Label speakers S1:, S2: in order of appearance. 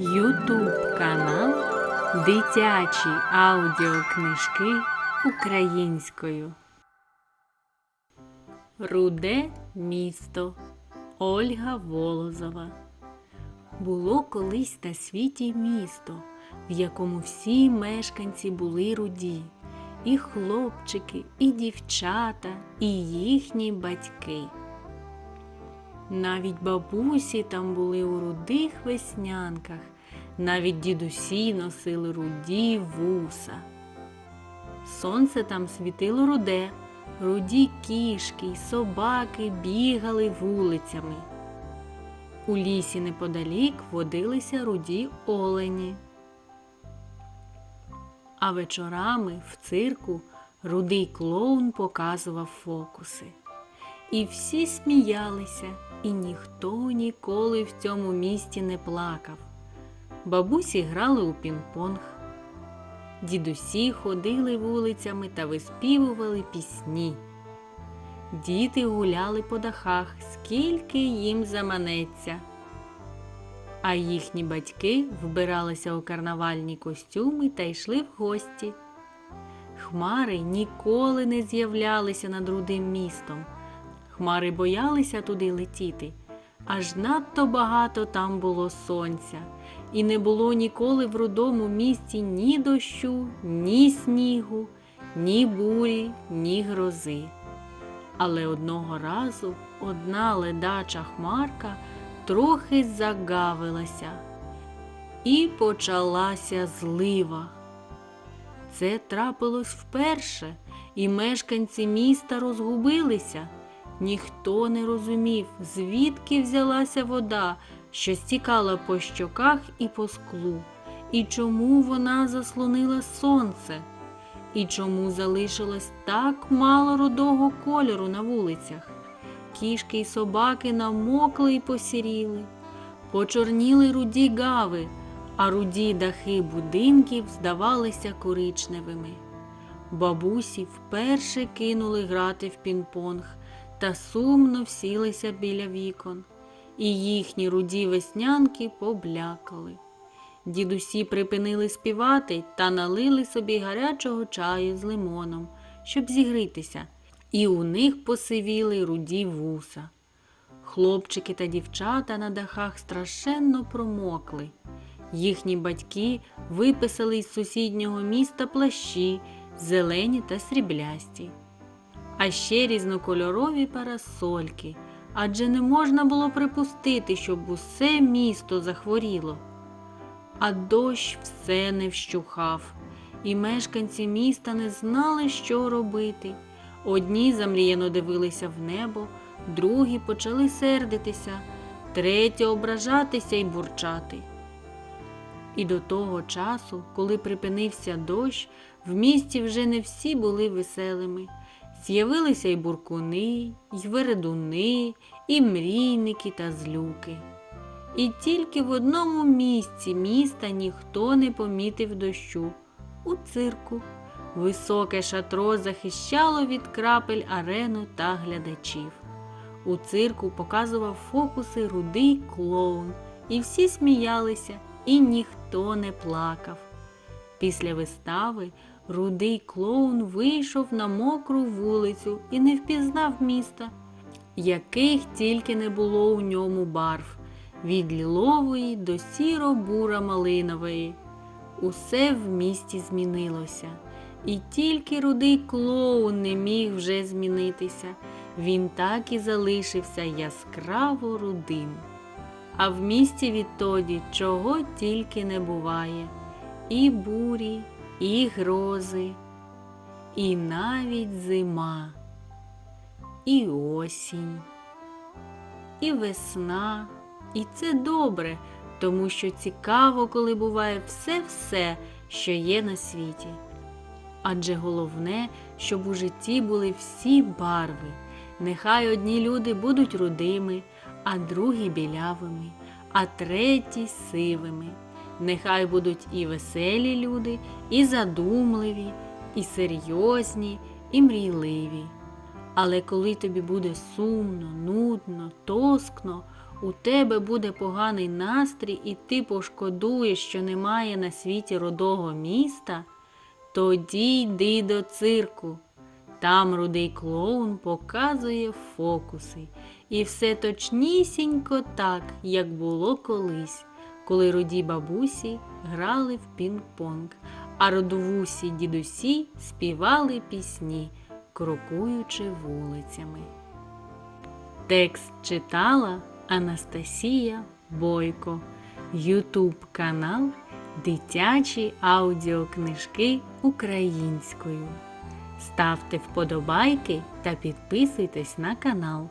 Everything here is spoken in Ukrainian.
S1: Ютуб канал Дитячі аудіокнижки українською. Руде місто Ольга Волозова. Було колись на світі місто, в якому всі мешканці були руді, і хлопчики, і дівчата, і їхні батьки. Навіть бабусі там були у рудих веснянках, навіть дідусі носили руді вуса. Сонце там світило руде, руді кішки й собаки бігали вулицями. У лісі неподалік водилися руді олені. А вечорами в цирку рудий клоун показував фокуси. І всі сміялися, і ніхто ніколи в цьому місті не плакав. Бабусі грали у пінг-понг. Дідусі ходили вулицями та виспівували пісні. Діти гуляли по дахах, скільки їм заманеться. А їхні батьки вбиралися у карнавальні костюми та йшли в гості. Хмари ніколи не з'являлися над рудим містом. Хмари боялися туди летіти, аж надто багато там було сонця, і не було ніколи в рудому місті ні дощу, ні снігу, ні бурі, ні грози. Але одного разу одна ледача хмарка трохи загавилася, і почалася злива. Це трапилось вперше, і мешканці міста розгубилися. Ніхто не розумів, звідки взялася вода, що стікала по щоках і по склу, і чому вона заслонила сонце, і чому залишилось так мало рудого кольору на вулицях. Кішки й собаки намокли й посіріли, почорніли руді гави, а руді дахи будинків здавалися коричневими. Бабусі вперше кинули грати в пінг-понг та сумно всілися біля вікон, і їхні руді веснянки поблякали. Дідусі припинили співати та налили собі гарячого чаю з лимоном, щоб зігрітися, і у них посивіли руді вуса. Хлопчики та дівчата на дахах страшенно промокли. Їхні батьки виписали із сусіднього міста плащі, зелені та сріблясті а ще різнокольорові парасольки, адже не можна було припустити, щоб усе місто захворіло. А дощ все не вщухав, і мешканці міста не знали, що робити. Одні замріяно дивилися в небо, другі почали сердитися, треті ображатися і бурчати. І до того часу, коли припинився дощ, в місті вже не всі були веселими. З'явилися й буркуни, й вередуни, і мрійники та злюки. І тільки в одному місці міста ніхто не помітив дощу у цирку. Високе шатро захищало від крапель арену та глядачів. У цирку показував фокуси рудий клоун, і всі сміялися, і ніхто не плакав. Після вистави Рудий клоун вийшов на мокру вулицю і не впізнав міста, яких тільки не було у ньому барв від лілової до сіро-бура малинової. Усе в місті змінилося, і тільки рудий клоун не міг вже змінитися. Він так і залишився яскраво рудим. А в місті відтоді чого тільки не буває і бурі і грози, і навіть зима, і осінь, і весна. І це добре, тому що цікаво, коли буває все-все, що є на світі. Адже головне, щоб у житті були всі барви. Нехай одні люди будуть рудими, а другі білявими, а треті сивими. Нехай будуть і веселі люди, і задумливі, і серйозні, і мрійливі. Але коли тобі буде сумно, нудно, тоскно, у тебе буде поганий настрій, і ти пошкодуєш, що немає на світі родого міста, тоді йди до цирку. Там рудий клоун показує фокуси. І все точнісінько так, як було колись, коли руді бабусі грали в пінг-понг, а родовусі дідусі співали пісні, крокуючи вулицями. Текст читала Анастасія Бойко, Ютуб канал Дитячі аудіокнижки українською. Ставте вподобайки та підписуйтесь на канал.